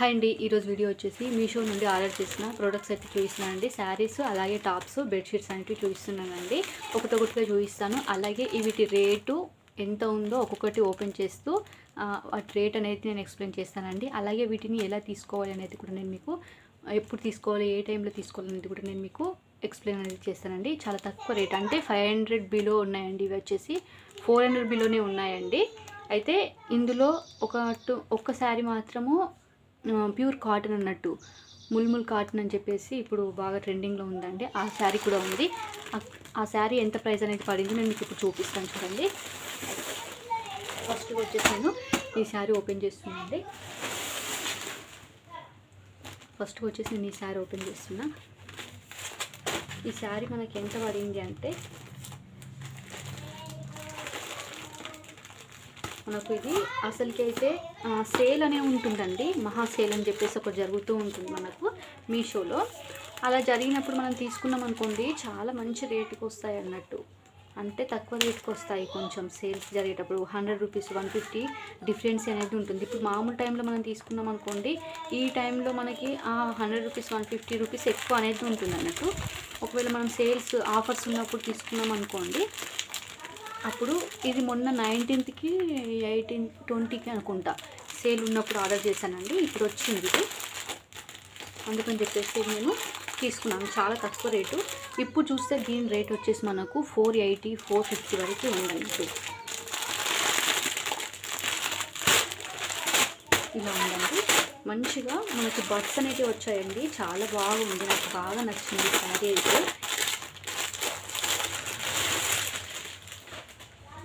Hi అండి ఈరోజు video వచ్చేసి మీషో నుండి ఆర్డర్ చేసిన ప్రోడక్ట్స్ అయితే చూపిస్తున్నానండి శారీస్ అలాగే టాప్స్ బెడ్షీట్స్ అనేవి చూపిస్తున్నానండి ఒకటొకటిగా చూపిస్తాను. అలాగే వీటి రేటు ఎంత ఉందో ఒక్కొక్కటి ఓపెన్ చేస్తూ వాటి రేట్ అనేది నేను ఎక్స్ప్లెయిన్ చేస్తానండి అలాగే వీటిని ఎలా తీసుకోవాలి అనేది కూడా నేను మీకు ఎప్పుడు తీసుకోవాలి ఏ టైంలో తీసుకోవాలి అనేది కూడా నేను మీకు ఎక్స్ప్లెయిన్ అనేది చేస్తానండి చాలా తక్కువ రేట్ అంటే ఫైవ్ హండ్రెడ్ బిలో ఉన్నాయండి. ఇవి వచ్చేసి ఫోర్ హండ్రెడ్ బిలోనే ఉన్నాయండి. అయితే ఇందులో ఒక టూ ఒక్క శారీ మాత్రము ప్యూర్ కాటన్ అన్నట్టు. ముల్ముల్ కాటన్ అని చెప్పేసి ఇప్పుడు బాగా ట్రెండింగ్లో ఉందండి. ఆ శారీ కూడా ఉంది. ఆ- శారీ ఎంత ప్రైస్ అనేది పడింది నేను మీకు ఇప్పుడు చూపిస్తాను చూడండి. ఫస్ట్ వచ్చేసి నేను ఈ శారీ ఓపెన్ చేస్తున్నానండి. ఫస్ట్ వచ్చేసి నేను ఈ శారీ ఓపెన్ చేస్తున్నా. ఈ శారీ మనకి ఎంత పడింది అంటే మనకు ఇది అసలుకైతే సేల్ అనే ఉంటుందండి. మహా సేల్ అని చెప్పేసి ఒకటి జరుగుతూ ఉంటుంది మనకు మీషోలో. అలా జరిగినప్పుడు మనం తీసుకున్నాం అనుకోండి చాలా మంచి రేటుకి వస్తాయి అన్నట్టు. అంటే తక్కువ రేట్కి వస్తాయి కొంచెం సేల్స్ జరిగేటప్పుడు. Hundred rupees one fifty difference అనేది ఉంటుంది. ఇప్పుడు మామూలు టైంలో మనం తీసుకున్నాం అనుకోండి ఈ టైంలో మనకి ఆ hundred rupees one fifty rupees ఎక్కువ అనేది ఉంటుంది అన్నట్టు. ఒకవేళ మనం సేల్స్ ఆఫర్స్ ఉన్నప్పుడు తీసుకున్నాం అనుకోండి అప్పుడు ఇది మొన్న నైన్టీన్త్కి ఎయిటీన్ ట్వంటీకి అనుకుంటా. సేల్ ఉన్నప్పుడు ఆర్డర్ చేశానండి. ఇప్పుడు వచ్చింది ఇది. అందుకని చెప్పేసి నేను తీసుకున్నాను. చాలా తక్కువ రేటు. ఇప్పుడు చూస్తే దీని రేట్ వచ్చేసి మనకు ఫోర్ ఎయిటీ ఫోర్ ఫిఫ్టీ వరకు ఉందండి ఇలా ఉందండి. మంచిగా మనకి బడ్స్ అనేవి వచ్చాయండి. చాలా బాగుంది. నాకు బాగా నచ్చింది శారీ అయితే.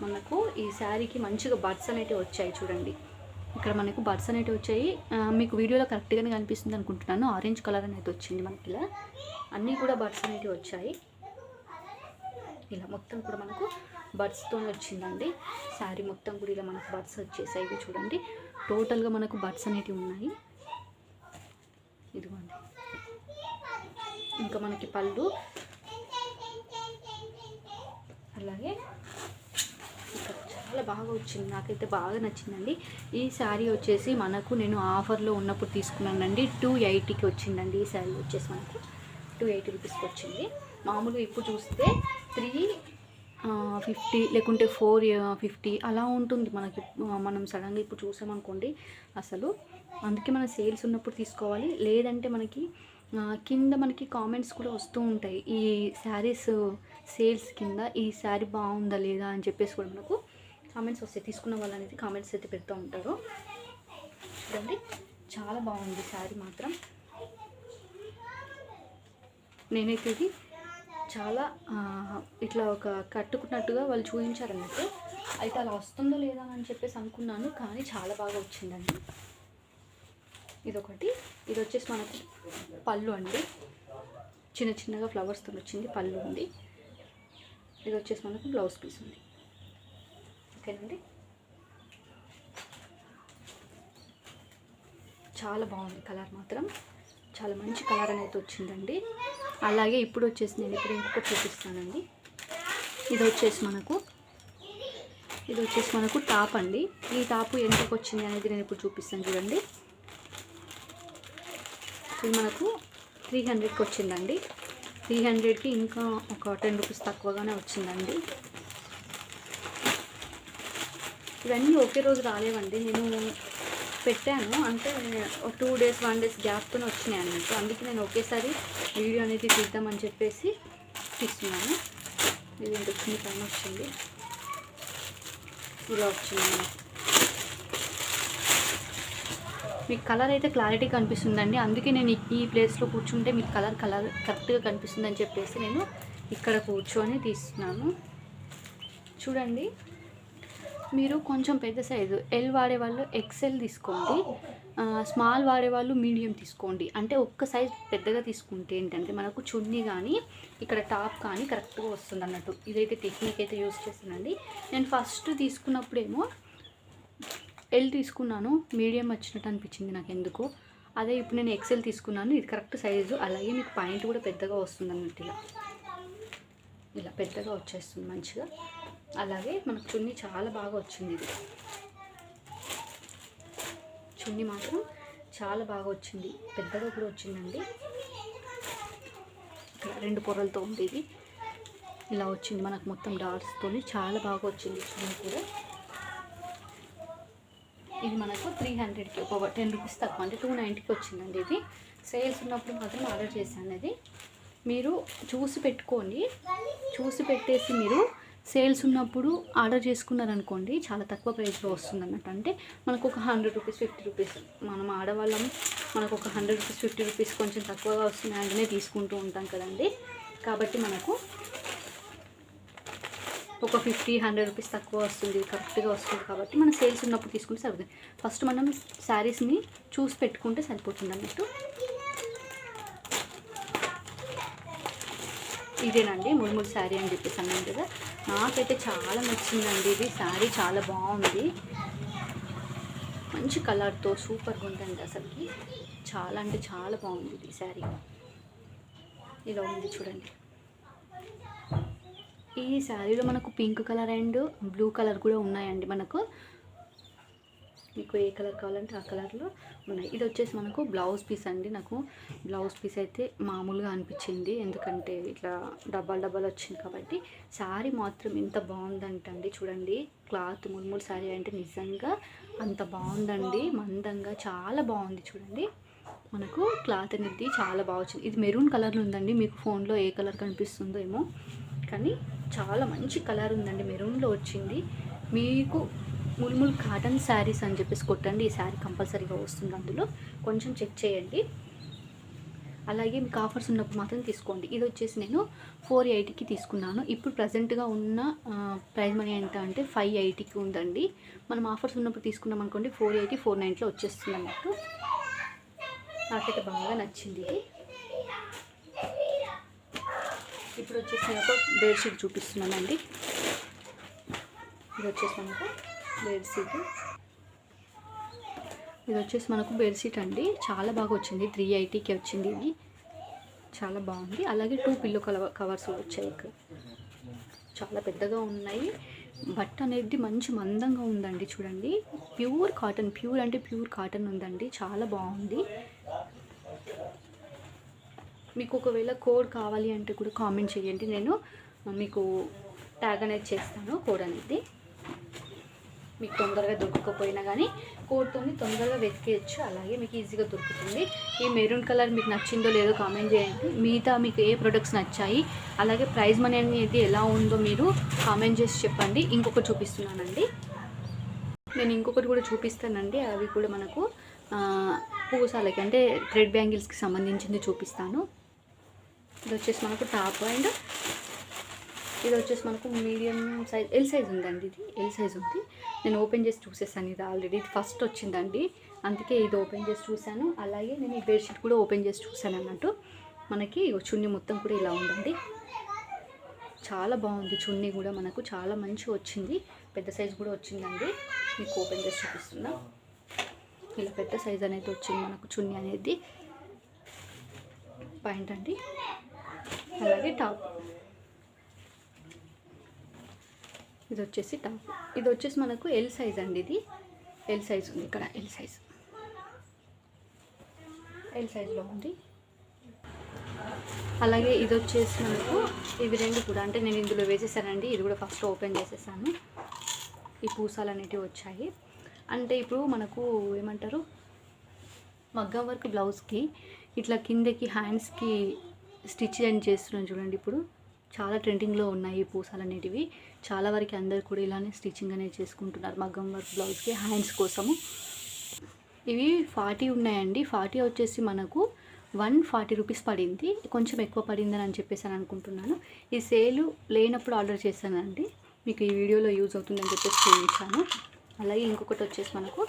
మనకు ఈ శారీకి మంచిగా బర్డ్స్ అనేటివి వచ్చాయి చూడండి. ఇక్కడ మనకు బర్డ్స్ అనేటివి వచ్చాయి. మీకు వీడియోలో కరెక్ట్గానే కనిపిస్తుంది అనుకుంటున్నాను. ఆరెంజ్ కలర్ అనేది వచ్చింది మనకి ఇలా. అన్నీ కూడా బర్డ్స్ అనేటివి వచ్చాయి. ఇలా మొత్తం కూడా మనకు బడ్స్తో వచ్చిందండి. శారీ మొత్తం కూడా ఇలా మనకు బర్డ్స్ వచ్చేసాయి చూడండి. టోటల్గా మనకు బర్డ్స్ అనేటివి ఉన్నాయి. ఇదిగోండి. ఇంకా మనకి పళ్ళు. అలాగే చాలా బాగా వచ్చింది. నాకైతే బాగా నచ్చిందండి. ఈ శారీ వచ్చేసి మనకు నేను ఆఫర్లో ఉన్నప్పుడు తీసుకున్నానండి. టూ ఎయిటీకి వచ్చిందండి ఈ శారీ వచ్చేసి మనకు. టూ ఎయిటీ రూపీస్కి వచ్చింది. మామూలుగా ఇప్పుడు చూస్తే త్రీ ఫిఫ్టీ లేకుంటే ఫోర్ ఫిఫ్టీ అలా ఉంటుంది మనకి. మనం సడన్గా ఇప్పుడు చూసామనుకోండి అసలు. అందుకే మన సేల్స్ ఉన్నప్పుడు తీసుకోవాలి. లేదంటే మనకి కింద మనకి కామెంట్స్ కూడా వస్తూ ఉంటాయి. ఈ శారీస్ సేల్స్ కింద ఈ శారీ బాగుందా లేదా అని చెప్పేసి కూడా మనకు కామెంట్స్ వస్తాయి తీసుకున్న వాళ్ళు అనేది కామెంట్స్ అయితే పెడుతూ ఉంటారు. చూడండి చాలా బాగుంది శారీ మాత్రం. నేనైతే ఇది చాలా ఇట్లా ఒక కట్టుకున్నట్టుగా వాళ్ళు చూపించారన్నట్టు. అయితే అలా వస్తుందో లేదా అని చెప్పేసి అనుకున్నాను కానీ చాలా బాగా వచ్చిందండి. ఇదొకటి. ఇది వచ్చేసి మనకి పళ్ళు అండి. చిన్న చిన్నగా ఫ్లవర్స్తో వచ్చింది పళ్ళు ఉంది. ఇది వచ్చేసి మనకు బ్లౌజ్ పీస్ ఉంది. తీసుకెళ్ళండి చాలా బాగుంది కలర్ మాత్రం. చాలా మంచి కలర్ అనేది వచ్చిందండి. అలాగే ఇప్పుడు వచ్చేసి నేను ఇప్పుడు ఇంకొకటి చూపిస్తానండి. ఇది వచ్చేసి మనకు ఇది వచ్చేసి మనకు టాప్ అండి. ఈ టాప్ ఎంతకు వచ్చింది అనేది నేను ఇప్పుడు చూపిస్తాను చూడండి. ఇది మనకు త్రీ హండ్రెడ్కి వచ్చిందండి. త్రీ హండ్రెడ్కి ఇంకా ఒక టెన్ రూపీస్ తక్కువగానే వచ్చిందండి. ఇవన్నీ ఒకే రోజు రాలేవండి. నేను పెట్టాను. అంటే టూ డేస్ వన్ డేస్ గ్యాప్తో వచ్చినాయి అనమాట అందుకే నేను ఒకేసారి వీడియో అనేది తీద్దామని చెప్పేసి తీస్తున్నాను. ఇది ఇంత వచ్చింది పని వచ్చింది? ఇలా వచ్చింది. మీకు కలర్ అయితే క్లారిటీ కనిపిస్తుందండి. అందుకే నేను ఈ- ఈ ప్లేస్లో కూర్చుంటే మీకు కలర్ కలర్ కరెక్ట్గా కనిపిస్తుందని చెప్పేసి నేను ఇక్కడ కూర్చొని తీస్తున్నాను. చూడండి. మీరు కొంచెం పెద్ద సైజు. ఎల్ వాడే వాళ్ళు ఎక్సెల్ తీసుకోండి. స్మాల్ వాడే వాళ్ళు మీడియం తీసుకోండి. అంటే ఒక్క సైజ్ పెద్దగా తీసుకుంటే ఏంటంటే మనకు చున్నీ కానీ ఇక్కడ టాప్ కానీ కరెక్ట్గా వస్తుంది అన్నట్టు. ఇదైతే టెక్నిక్ అయితే యూస్ చేస్తానండి నేను ఫస్ట్ తీసుకున్నప్పుడేమో ఎల్ తీసుకున్నాను. మీడియం వచ్చినట్టు అనిపించింది నాకు ఎందుకు. అదే ఇప్పుడు నేను ఎక్సెల్ తీసుకున్నాను. ఇది కరెక్ట్ సైజు అలాగే మీకు పాయింట్ కూడా పెద్దగా వస్తుంది అన్నట్టు ఇలా. ఇలా పెద్దగా వచ్చేస్తుంది మంచిగా. అలాగే మనకు చున్నీ చాలా బాగా వచ్చింది ఇది. చున్నీ మాత్రం చాలా బాగా వచ్చింది. పెద్దగా కూడా వచ్చిందండి. ఇక్కడ రెండు పొరలతో ఉంది ఇది. ఇలా వచ్చింది మనకు మొత్తం డాట్స్తో చాలా బాగా వచ్చింది చూడండి కూడా. ఇది మనకు త్రీ హండ్రెడ్కి ఒక టెన్ రూపీస్ తక్కువ అంటే టూ నైంటీకి వచ్చిందండి ఇది. సేల్స్ ఉన్నప్పుడు మాత్రం ఆర్డర్ చేశాను అది మీరు చూసి పెట్టుకోండి. చూసి పెట్టేసి మీరు సేల్స్ ఉన్నప్పుడు ఆర్డర్ చేసుకున్నారనుకోండి చాలా తక్కువ ప్రైస్లో వస్తుంది అన్నట్టు అంటే మనకు ఒక హండ్రెడ్ రూపీస్ ఫిఫ్టీ రూపీస్ మనం ఆడవాళ్ళం మనకు ఒక హండ్రెడ్ రూపీస్ ఫిఫ్టీ రూపీస్ కొంచెం తక్కువగా వస్తుంది వెంటనే తీసుకుంటూ ఉంటాం కదండి. కాబట్టి మనకు ఒక ఫిఫ్టీ హండ్రెడ్ రూపీస్ తక్కువ వస్తుంది కరెక్ట్గా వస్తుంది కాబట్టి మనం సేల్స్ ఉన్నప్పుడు తీసుకుంటే సరిపోతుంది. ఫస్ట్ మనం శారీస్ని చూసి పెట్టుకుంటే సరిపోతుంది అన్నట్టు ఇదేనండి ముడుముడు శారీ అని చెప్పేసి అన్నాను కదా. నాకైతే చాలా నచ్చిందండి. ఇది శారీ చాలా బాగుంది. మంచి కలర్తో సూపర్గా ఉందండి అసలుకి. చాలా అంటే చాలా బాగుంది ఇది శారీ. ఇలా ఉంది చూడండి. ఈ శారీలో మనకు pink colour and blue colour కూడా ఉన్నాయండి మనకు. మీకు ఏ కలర్ కావాలంటే ఆ కలర్లో ఉన్నాయి. ఇది వచ్చేసి మనకు బ్లౌజ్ పీస్ అండి నాకు. బ్లౌజ్ పీస్ అయితే మామూలుగా అనిపించింది. ఎందుకంటే ఇట్లా డబ్బాలు డబ్బాలు వచ్చింది కాబట్టి. శారీ మాత్రం ఎంత బాగుందంటండి. చూడండి క్లాత్ ముల్ముల్ శారీ అంటే నిజంగా అంత బాగుందండి. మందంగా చాలా బాగుంది చూడండి. మనకు క్లాత్ అనేది చాలా బాగా వచ్చింది. ఇది మెరూన్ కలర్లో ఉందండి. మీకు ఫోన్లో ఏ కలర్ కనిపిస్తుందో ఏమో. కానీ చాలా మంచి కలర్ ఉందండి. మెరూన్లో వచ్చింది. మీకు ముల్ముల్ కాటన్ శారీస్ అని చెప్పేసి కొట్టండి. ఈ శారీ కంపల్సరీగా వస్తుంది అందులో. కొంచెం చెక్ చేయండి. అలాగే మీకు ఆఫర్స్ ఉన్నప్పుడు మాత్రం తీసుకోండి. ఇది వచ్చేసి నేను ఫోర్ ఎయిటీకి తీసుకున్నాను. ఇప్పుడు ప్రజెంట్గా ఉన్న ప్రైస్ మనీ ఎంత అంటే ఫైవ్ ఎయిటీకి ఉందండి. మనం ఆఫర్స్ ఉన్నప్పుడు తీసుకున్నాం అనుకోండి ఫోర్ ఎయిటీ ఫోర్ నైన్టీలో వచ్చేస్తుంది అన్నట్టు. నాకైతే బాగా నచ్చింది ఇప్పుడు వచ్చేసి నేను ఒక బెడ్షీట్ చూపిస్తున్నానండి. ఇది వచ్చేసి మనకు బెడ్షీట్. ఇది వచ్చేసి మనకు బెడ్షీట్ అండి. చాలా బాగా వచ్చింది. త్రీ ఎయిటీకి వచ్చింది ఇది. చాలా బాగుంది. అలాగే టూ పిల్లో కలర్ కవర్స్ వచ్చాయి ఇక్కడ. చాలా పెద్దగా ఉన్నాయి. బట్ట అనేది మంచి మందంగా ఉందండి చూడండి. ప్యూర్ కాటన్ ప్యూర్ అంటే ప్యూర్ కాటన్ ఉందండి. చాలా బాగుంది. మీకు ఒకవేళ కోడ్ కావాలి అంటే కూడా కామెంట్ చేయండి. నేను మీకు ట్యాగ్ అనేది చేస్తాను కోడ్ అనేది. మీకు తొందరగా దొరకకపోయినా కానీ కోడ్తోని తొందరగా వెతికేయచ్చు. అలాగే మీకు ఈజీగా దొరుకుతుంది. ఈ మెరూన్ కలర్ మీకు నచ్చిందో లేదో కామెంట్ చేయండి. మిగతా మీకు ఏ ప్రొడక్ట్స్ నచ్చాయి అలాగే ప్రైస్ మనీ అనేది ఎలా ఉందో మీరు కామెంట్ చేసి చెప్పండి. ఇంకొకటి చూపిస్తున్నానండి. నేను ఇంకొకటి కూడా చూపిస్తానండి. అవి కూడా మనకు పూసాలకి అంటే థ్రెడ్ బ్యాంగిల్స్కి సంబంధించింది చూపిస్తాను. ఇది వచ్చేసి మనకు టాప్ అండ్ ఇది వచ్చేసి మనకు మీడియం సైజ్ ఎల్ సైజ్ ఉందండి ఇది. ఎల్ సైజ్ ఉంది. నేను ఓపెన్ చేసి చూసేసాను ఇది ఆల్రెడీ ఇది ఫస్ట్ వచ్చిందండి. అందుకే ఇది ఓపెన్ చేసి చూశాను అలాగే నేను ఈ బెడ్షీట్ కూడా ఓపెన్ చేసి చూశాను అన్నట్టు. మనకి చున్నీ మొత్తం కూడా ఇలా ఉందండి. చాలా బాగుంది చున్నీ కూడా మనకు. చాలా మంచి వచ్చింది. పెద్ద సైజ్ కూడా వచ్చిందండి. మీకు ఓపెన్ చేసి చూపిస్తున్నా. ఇలా పెద్ద సైజ్ అనేది వచ్చింది మనకు చున్నీ అనేది. పాయింట్ అండి. అలాగే టాప్ ఇది వచ్చేసి టాప్ ఇది వచ్చేసి మనకు ఎల్ సైజ్ అండి ఇది. ఎల్ సైజ్ ఉంది ఇక్కడ ఎల్ సైజ్ ఎల్ సైజ్లో ఉంది. అలాగే ఇది వచ్చేసి మనకు ఇవి రెండు కూడా అంటే నేను ఇందులో వేసేసానండి ఇది కూడా ఫస్ట్ ఓపెన్ చేసేసాను. ఈ పూసాలు అనేటివి వచ్చాయి. అంటే ఇప్పుడు మనకు ఏమంటారు మగ్గం వర్క్ బ్లౌజ్కి ఇట్లా కిందకి హ్యాండ్స్కి స్టిచ్ అండ్ చేస్తున్నాను చూడండి ఇప్పుడు. చాలా ట్రెండింగ్లో ఉన్నాయి ఈ పూసలు అనేటివి చాలా వరకు అందరు కూడా ఇలానే స్టిచ్చింగ్ అనేది చేసుకుంటున్నారు. మగ్గం వర్క్ బ్లౌజ్కి హ్యాండ్స్ కోసము. ఇవి ఫార్టీ ఉన్నాయండి. ఫార్టీ వచ్చేసి మనకు వన్ ఫార్టీ రూపీస్ పడింది. కొంచెం ఎక్కువ పడిందని అని చెప్పేసి అని అనుకుంటున్నాను. ఈ సేలు లేనప్పుడు ఆర్డర్ చేశానండి మీకు ఈ వీడియోలో యూజ్ అవుతుందని చెప్పేసి చూపించాను. అలాగే ఇంకొకటి వచ్చేసి మనకు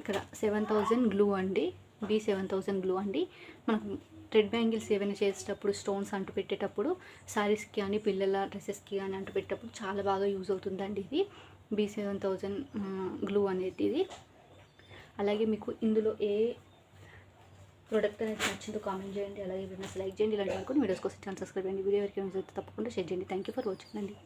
ఇక్కడ సెవెన్ థౌజండ్ గ్లూ అండి. బీ సెవెన్ థౌజండ్ గ్లూ అండి. మనకు రెడ్ బ్యాంగిల్స్ ఏవైనా చేసేటప్పుడు స్టోన్స్ అంటు పెట్టేటప్పుడు శారీస్కి కానీ పిల్లల డ్రెస్సెస్కి కానీ అంటు పెట్టేటప్పుడు చాలా బాగా యూజ్ అవుతుందండి ఇది. బీ సెవెన్ థౌజండ్ గ్లూ అనేది ఇది. అలాగే మీకు ఇందులో ఏ ప్రోడక్ట్ అనేది నచ్చిందో కామెంట్ చేయండి. అలాగే వీడియోస్ లైక్ చేయండి. ఇలాంటి అనుకుని వీడియోస్ కోసం ఛానల్ సబ్స్క్రైబ్ చేయండి. వీడియో వరకు తప్పకుండా షేర్ చేయండి. థ్యాంక్ యూ ఫర్ వాచింగ్ అండి